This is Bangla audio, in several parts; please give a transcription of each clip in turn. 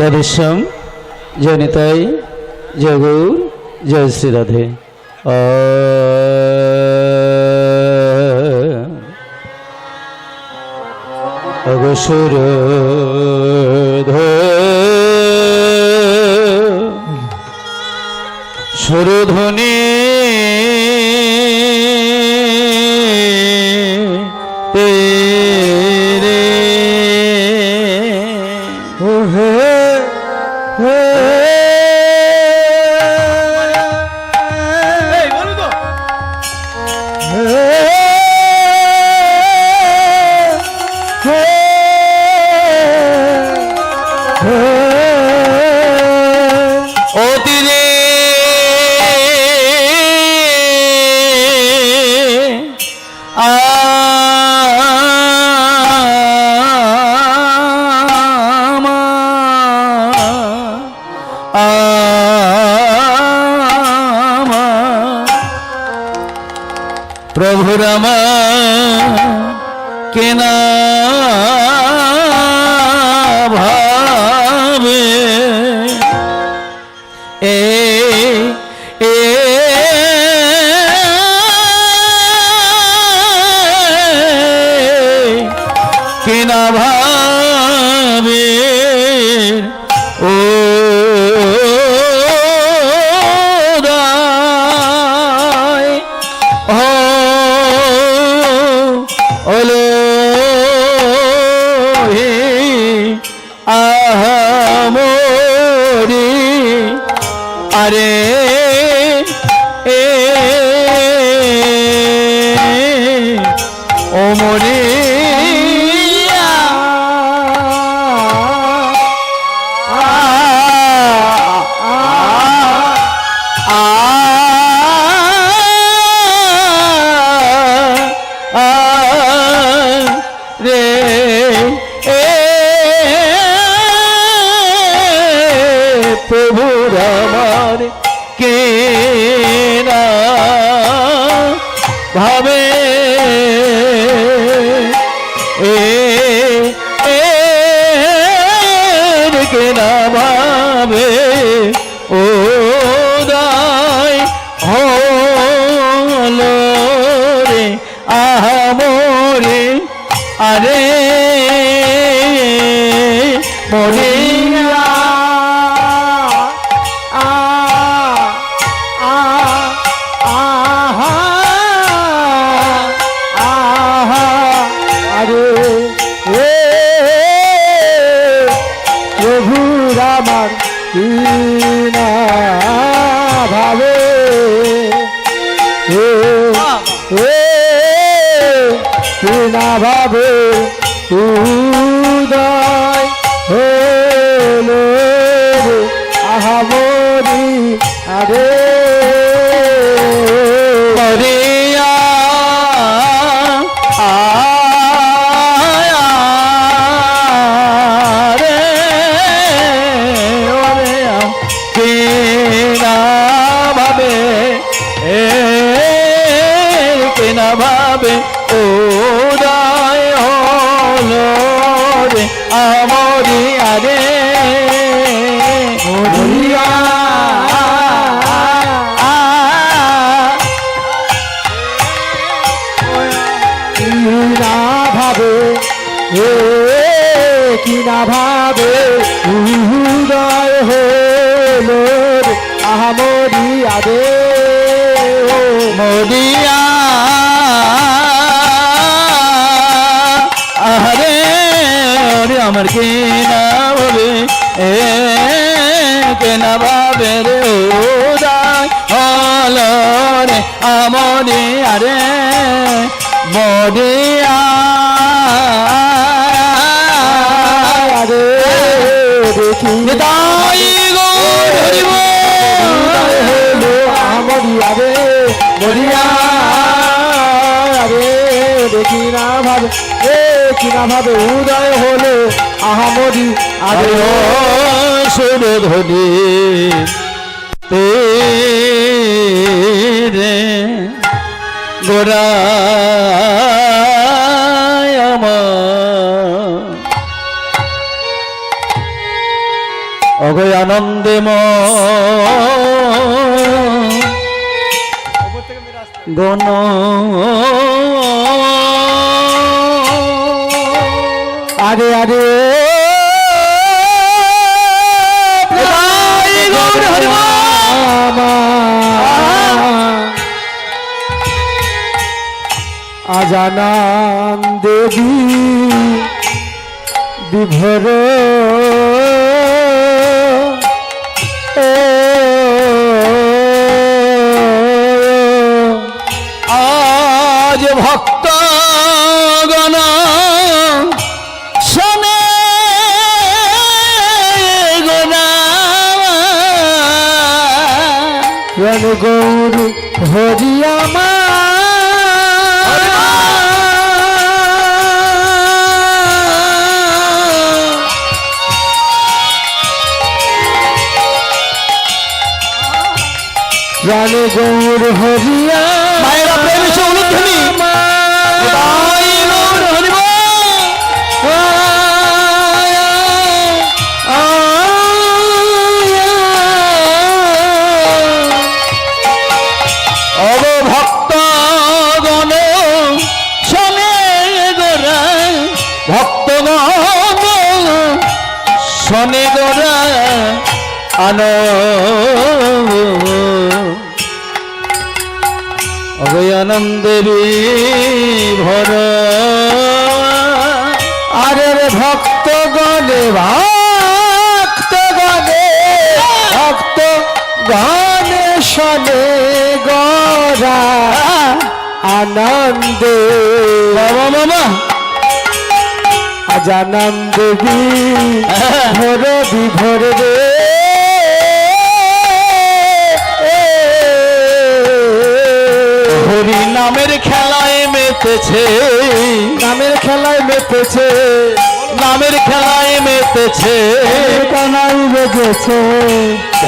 রাধেশ্যাম জনিতাই জগৌর জয় শ্রী রাধে। অগসুর সুরধ্বনি প্রভু রামা কেনা ওলো আমার হে কিনা ভাবে? উদয় হলো রে আহামরি আদে মদিয়া আরে ওরে আমার কে না বলে? এ, কে না ভাবে রে? উদয় হলো মদিয়া দেখি গৌর উদয় হলো আহামরি আদে মরিয়া দেখি না ভাবে এ কিনা ভাবে উদয় হলো আহামরি আরে সুরধ্বনি তেরে গোরায় আমার আনন্দে গণ। আরে আরে। আজানান দেবী বিভোর গৌর হরিয়ামা রানে গৌর হরিয়া শনে গরা আনন্দে। বাবা মামা আজ আনন্দ ভোর বিভোর রে। হরি নামের খেলায় মেতেছে। নামের খেলায় মেতেছে। নামের খেলায় মেতেছে। কানাই বেজেছে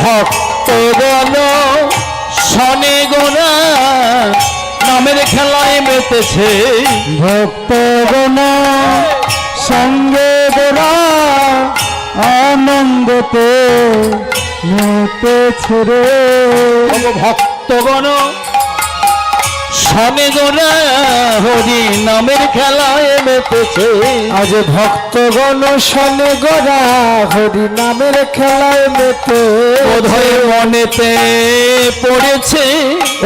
ভক্তগণ শনে গোনা নামের খেলায় মেতেছে। ভক্ত গোনা সঙ্গে গোনা আনন্দতে মেতেছে রে। ভক্তগণ শনে গোনা হরি নামের খেলায় মেতেছে আজ ভক্তগণ শনে গোরা হরি নামের খেলায় মেতে বোধয় মনেতে পড়েছে।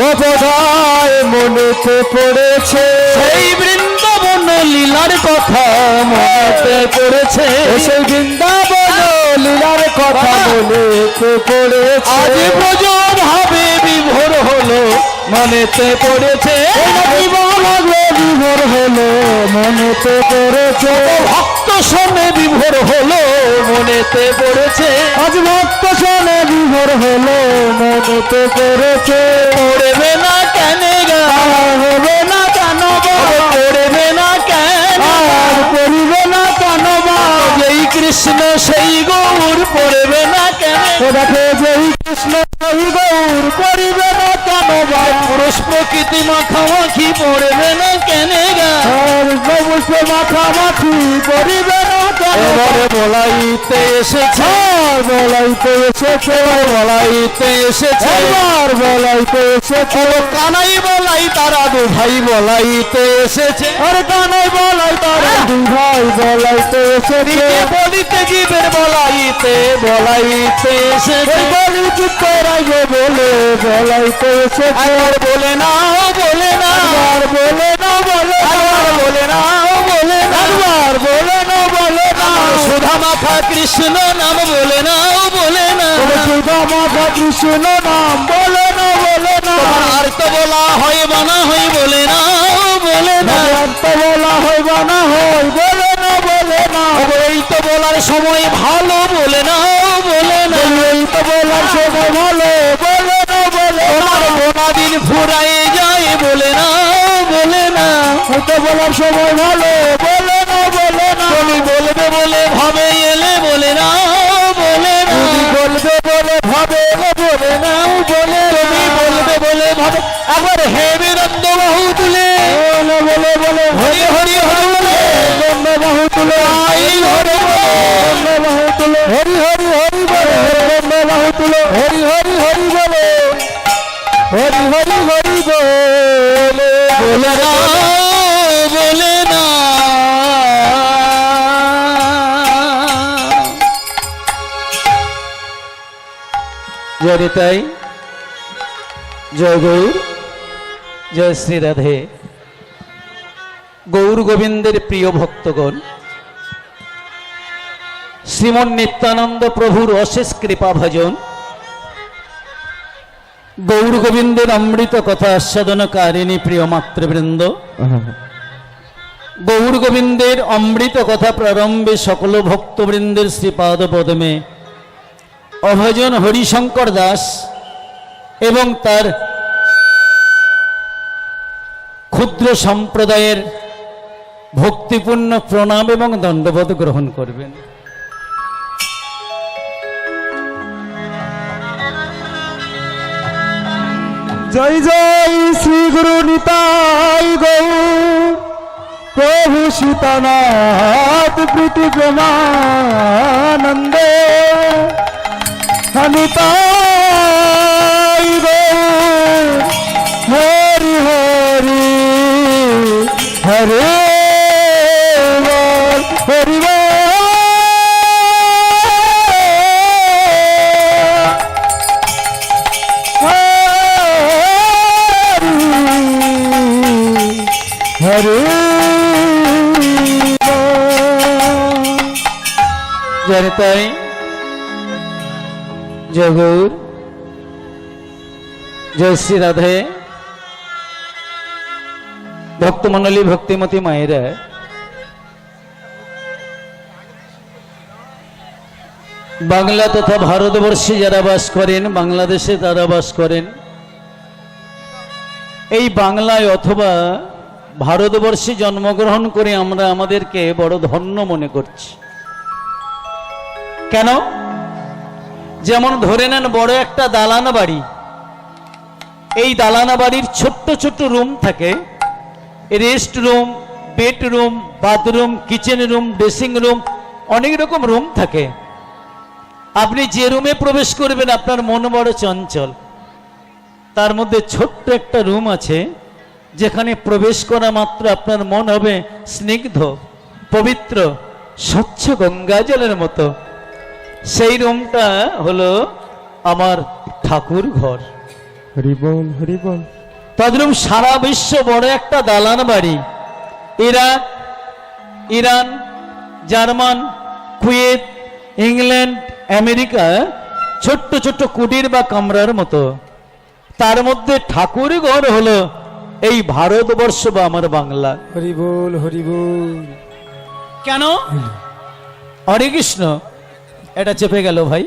ও বোধয় মনেতে পড়েছে। সেই বৃন্দাবন লীলার কথা মনেতে পড়েছে। সেই বৃন্দাবন লীলার কথা মনেতে পড়েছে। আজ ব্রজ ভাবে বিভোর হলো। মনেতে পড়েছে। বিভোর হলো মনেতে পড়েছে। ভক্ত শোনে বিভোর হলো মনেতে পড়েছে। আজ ভক্ত শোনে বিভোর হলো মনেতে পড়েছে। পড়বে না কেন হবে না কেন? পড়বে না কেন পড়িবে না কেন যেই কৃষ্ণ সেই গৌর পড়বে না কেন দেখে যেই কৃষ্ণ সেই গৌর পড়িবে না কেন বা? পুরুষ প্রকৃতি মাখামাখি পড়বে না কেন গা? মাখামাখি পড়িবে না এবারে বলাইতে এসেছে। বলাইতে এসেছে। বলাইতে এসেছে। এবার বলাইতে এসেছে। কানাই বলাই তারা দু ভাই বলাইতে এসেছে। আরে কানাই বলাই তারা দুই ভাই বলাইতে এসেছে। বলিতে জীবের বলাইতে বলাইতে এসেছে। বলি চুপ রাইবে বলে বলাইতে এসেছে আর বলে না বলে না। আর বলে না বলে আর বলে না বলে না। একবার বলে না বলে না। সুধা মাখা কৃষ্ণ নাম বলে না বলে না। সুধা মাথা কৃষ্ণ নাম বলে না বলে না। আর তো বলা হয় বানা হয় বলে না বলে না। ভগবন্ত বলা হয় বা না হয় বলে না বলে না। এই তো বলার সময় ভালো বলে না বলে না। এই তো বলার সময় ভালো তো বলার সময় ভালো বলে না বলে না। তুমি বলবে বলে ভাবে এলে বলে না বলে না বলবে বলে ভাবে বলে না বলে তুমি বলবে বলে ভাবে। আবার হে জয় তাই জয় গৌর, জয় শ্রী রাধে। গৌর গোবিন্দের প্রিয় ভক্তগণ, শ্রীমন নিত্যানন্দ প্রভুর অশেষ কৃপা ভজন, গৌর গোবিন্দের অমৃত কথা আস্বাদনকারিণী প্রিয় মাতৃবৃন্দ, গৌর গোবিন্দের অমৃত কথা প্রারম্ভে সকল ভক্তবৃন্দের শ্রীপাদ পদমে অভজন হরিশঙ্কর দাস এবং তার ক্ষুদ্র সম্প্রদায়ের ভক্তিপূর্ণ প্রণাম এবং দণ্ডবোধ গ্রহণ করবেন। জয় জয় শ্রী গুরু নিতাই গৌ। প্রভু সীতানাথ প্রীতি প্রেমানন্দ। নিতাই গৌ হরি হরি হরে হরি হরে জয় তাই। জয় গৌর জয় শ্রী রাধে। ভক্তমণ্ডলী ভক্তিমতী মায়েরা। বাংলা তথা ভারতবর্ষে যারা বাস করেন, বাংলাদেশে তারা বাস করেন, এই বাংলায় অথবা ভারতবর্ষে জন্মগ্রহণ করে আমরা আমাদেরকে বড় ধন্য মনে করছি। কেন? যেমন ধরে নেন বড় একটা দালান বাড়ি। এই দালানা বাড়ির ছোট্ট ছোট্ট রুম থাকে। Rest room, bedroom, bathroom, kitchen room, dressing room, অনেক রকম রুম থাকে। আপনি যে রুমে প্রবেশ করবেন, আপনার মন বড় চঞ্চল। তার মধ্যে ছোট্ট একটা রুম আছে, যেখানে প্রবেশ করা মাত্র আপনার মন হবে স্নিগ্ধ, পবিত্র, স্বচ্ছ গঙ্গা জলের মতো। সেই রুমটা হলো আমার ঠাকুর ঘর। হরি বল হরি তদ্রুম সারা বিশ্ব বড় একটা দালান বাড়ি। Iraq Iran German Kuwait England America ছোট্ট ছোট্ট কুটির বা কামরার মতো। তার মধ্যে ঠাকুর ঘর হলো এই ভারতবর্ষ বা আমার বাংলা। হরি বল হরি বল কেন হরে কৃষ্ণ। এটা চেপে গেল ভাই।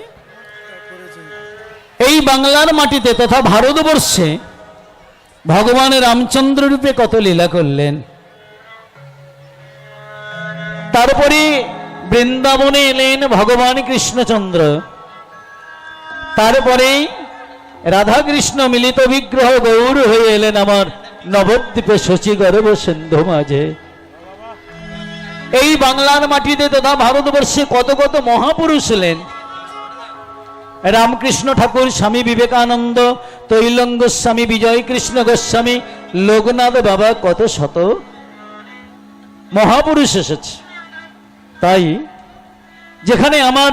এই বাংলার মাটিতে তথা ভারতবর্ষে ভগবান রামচন্দ্র রূপে কত লীলা করলেন। তারপরে বৃন্দাবনে এলেন ভগবান কৃষ্ণচন্দ্র। তারপরে রাধা কৃষ্ণ মিলিত বিগ্রহ গৌর হয়ে এলেন আমার নবদ্বীপে শচী গর্ভ সিন্ধু মাঝে। এই বাংলার মাটিতে তথা ভারতবর্ষে কত কত মহাপুরুষ এলেন রামকৃষ্ণ ঠাকুর, স্বামী বিবেকানন্দ, তৈলঙ্গ স্বামী বিজয় কৃষ্ণ গোস্বামী, লোকনাথ বাবা কত শত? মহাপুরুষ এসেছে। তাই যেখানে আমার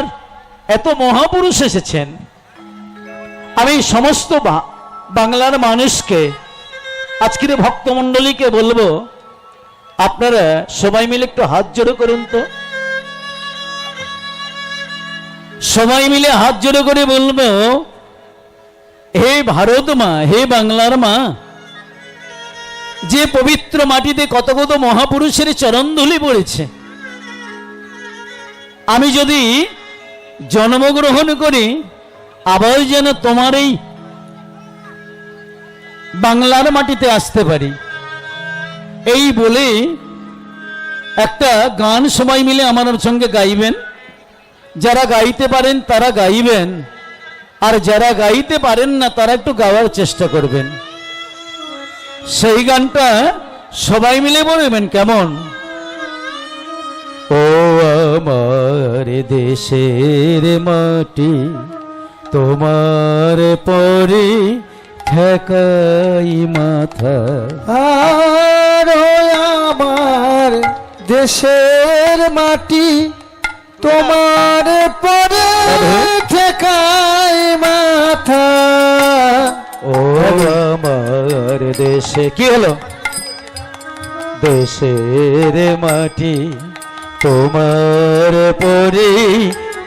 এত মহাপুরুষ এসেছেন, আমি সমস্ত বাংলার মানুষকে, আজকের ভক্তমণ্ডলীকে বলব আপনারা সবাই মিলে একটু হাত জোড়ো করুন তো। সবাই মিলে হাত জোড়ো করে বলব, হে ভারত মা, হে বাংলার মা, যে পবিত্র মাটিতে কত কত মহাপুরুষের চরণধুলি পড়েছে, আমি যদি জন্মগ্রহণ করি, আবার যেন তোমার এই বাংলার মাটিতে আসতে পারি। এই বলে একটা গান সবাই মিলে আমার সঙ্গে গাইবেন। যারা গাইতে পারেন তারা গাইবেন, আর যারা গাইতে পারেন না তারা একটু গাওয়ার চেষ্টা করবেন। সেই গানটা সবাই মিলে বলবেন কেমন? ও আমার দেশের মাটি, তোমার পরে ঠেকাই মাথা। আমার দেশের মাটি তোমার পরে ঠেকাই মাথা। ও আমার দেশে কি হলো? দেশের মাটি তোমার পরে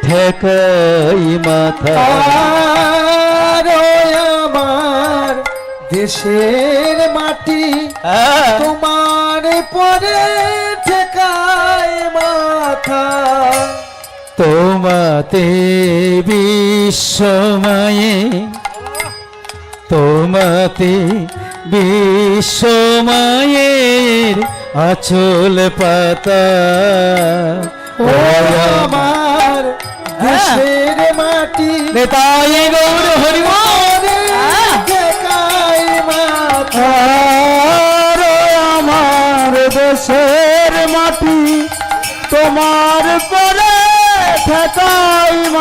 ঠেকাই মাথা। দেশের মাটি হ্যাঁ, তোমার পরে ঠেকাই মাথা। তোমাতে বিশ্বময়ে তোমাতে বিশ্বময়ের আচল পাতা। ও আমার দেশের মাটি। নেতাই গৌর হরিমল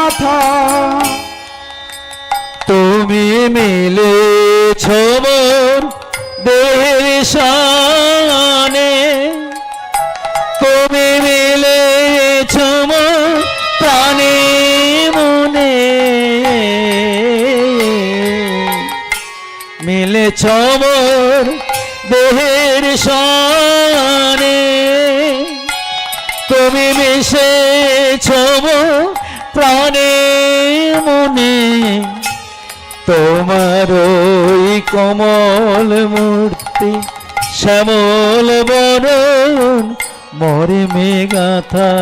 মাথা তুমি মিলে ছবর দেহের শানে তুমি মিলে ছমর প্রাণে মনে। মিলে ছবর দেহের শানে তুমি মিশে ছব প্রাণে মনে তোমার ওই কমল মূর্তি শ্যামল বরণ মরে মেগাথা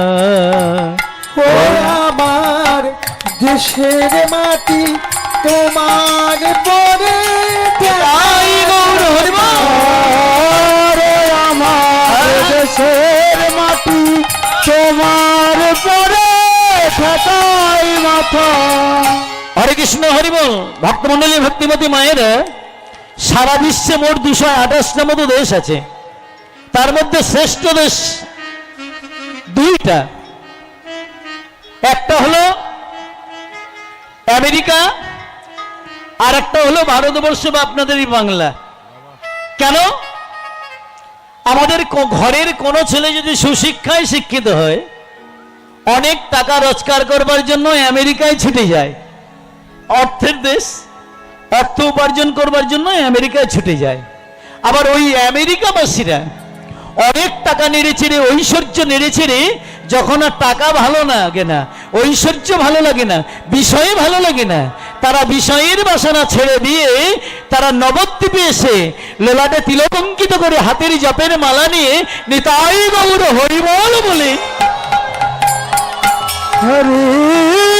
ও আমার দেশের মাটি তোমার পরে আমার দেশের মাটি তোমার পরে মাথা। হরে কৃষ্ণ হরিবল ভক্তমন্ডলী ভক্তিমতী মায়ের, সারা বিশ্বে মোট দুশো আঠাশটা মতো দেশ আছে। তার মধ্যে শ্রেষ্ঠ দেশ দুইটা। একটা হলো আমেরিকা আর একটা হলো ভারতবর্ষ বা আপনাদেরই বাংলা। কেন? আমাদের ঘরের কোনো ছেলে যদি সুশিক্ষায় শিক্ষিত হয় অনেক টাকা রোজগার করবার জন্য আমেরিকায় ছুটে যায়। অর্থের দেশ, অর্থ উপার্জন করবার জন্য আমেরিকায় ছুটে যায়। আবার ওই আমেরিকাবাসীরা অনেক টাকা নেড়ে চেড়ে, ঐশ্বর্য নেড়ে চেড়ে, যখন আর টাকা ভালো লাগে না, ঐশ্বর্য ভালো লাগে না, বিষয়ে ভালো লাগে না, তারা বিষয়ের বাসনা ছেড়ে দিয়ে তারা নবদ্বীপে এসে লোলাটে তিলকঙ্কিত করে হাতের জপের মালা নিয়ে, নিতাই গৌর হরিবল বলে હરી